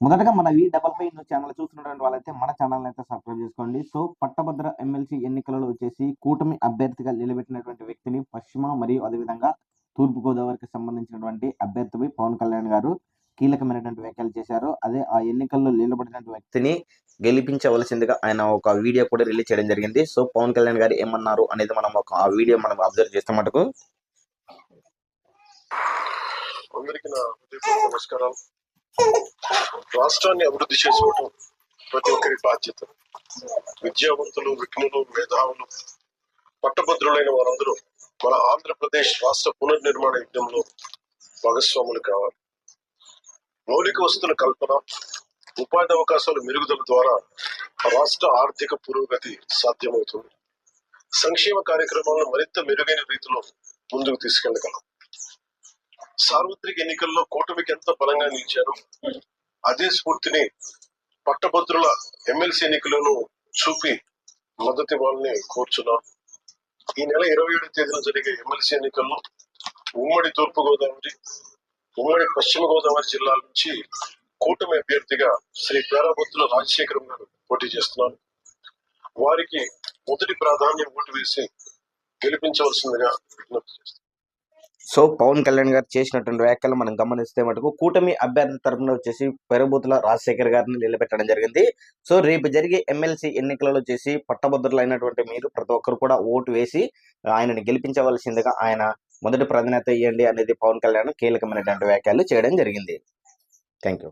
మొదటగా మన ఈ డబల్ పై న్యూస్ ఛానల్ చూస్తున్నటువంటి వాళ్ళైతే మన ఛానల్ అయితే సబ్స్క్రైబ్ చేసుకోండి. సో పట్టభద్ర ఎమ్మెల్సీ ఎన్నికలలో వచ్చేసి కూటమి అభ్యర్థిగా నిలబెట్టినటువంటి వ్యక్తిని పశ్చిమ మరియు అదేవిధంగా తూర్పు గోదావరికి సంబంధించినటువంటి అభ్యర్థి పవన్ కళ్యాణ్ గారు కీలకమైనటువంటి వ్యాఖ్యలు చేశారు. అదే ఆ ఎన్నికల్లో నిలబడినటువంటి వ్యక్తిని గెలిపించవలసిందిగా ఆయన ఒక వీడియో కూడా రిలీజ్ చేయడం జరిగింది. సో పవన్ కళ్యాణ్ గారు ఏమన్నారు అనేది మనం ఒక ఆ వీడియో మనం అబ్జర్వ్ చేస్తే మటుకు. అందరికీ నా నమస్కారాలు. రాష్ట్రాన్ని అభివృద్ధి చేసుకోవటం ప్రతి ఒక్కరి బాధ్యత. విద్యావంతులు విఘ్నులు మేధావులు పట్టభద్రులైన వారందరూ మన ఆంధ్రప్రదేశ్ రాష్ట్ర పునర్నిర్మాణ యజ్ఞంలో భాగస్వాములు కావాలి. మౌలిక వస్తువుల కల్పన ఉపాధి అవకాశాలు మెరుగుదల ద్వారా రాష్ట్ర ఆర్థిక పురోగతి సాధ్యమవుతుంది. సంక్షేమ కార్యక్రమాలను మరింత మెరుగైన రీతిలో ముందుకు తీసుకెళ్ళగలం. సార్వత్రిక ఎన్నికల్లో కూటమికి ఎంత బలంగా నిలిచారు. అదే స్ఫూర్తిని పట్టభద్రుల ఎమ్మెల్సీ ఎన్నికలను చూపి మద్దతు వాళ్ళని కోరుచున్నాం ఈ నెల ఇరవై ఏడు తేదీన జరిగే ఎమ్మెల్సీ ఎన్నికల్లో ఉమ్మడి తూర్పు గోదావరి ఉమ్మడి పశ్చిమ గోదావరి జిల్లాల నుంచి కూటమి అభ్యర్థిగా శ్రీ పేరాబొత్తుల రాజశేఖరం గారు పోటీ చేస్తున్నారు. వారికి మొదటి ప్రాధాన్యం ఓటు వేసి గెలిపించవలసిందిగా విజ్ఞప్తి చేస్తున్నారు సో పవన్ కళ్యాణ్ గారు చేసినటువంటి వ్యాఖ్యలు మనం గమనిస్తే మటుకు కూటమి అభ్యర్థి తరఫున వచ్చేసి పెరుగుబుతుల రాజశేఖర్ గారిని నిలబెట్టడం జరిగింది. సో రేపు జరిగే ఎమ్మెల్సీ ఎన్నికలలో వచ్చేసి పట్టభద్రులు అయినటువంటి మీరు ప్రతి ఒక్కరు కూడా ఓటు వేసి ఆయనని గెలిపించవలసిందిగా ఆయన మొదటి ప్రాధాన్యత ఇవ్వండి అనేది పవన్ కళ్యాణ్ కీలకమైనటువంటి వ్యాఖ్యలు చేయడం జరిగింది. Thank you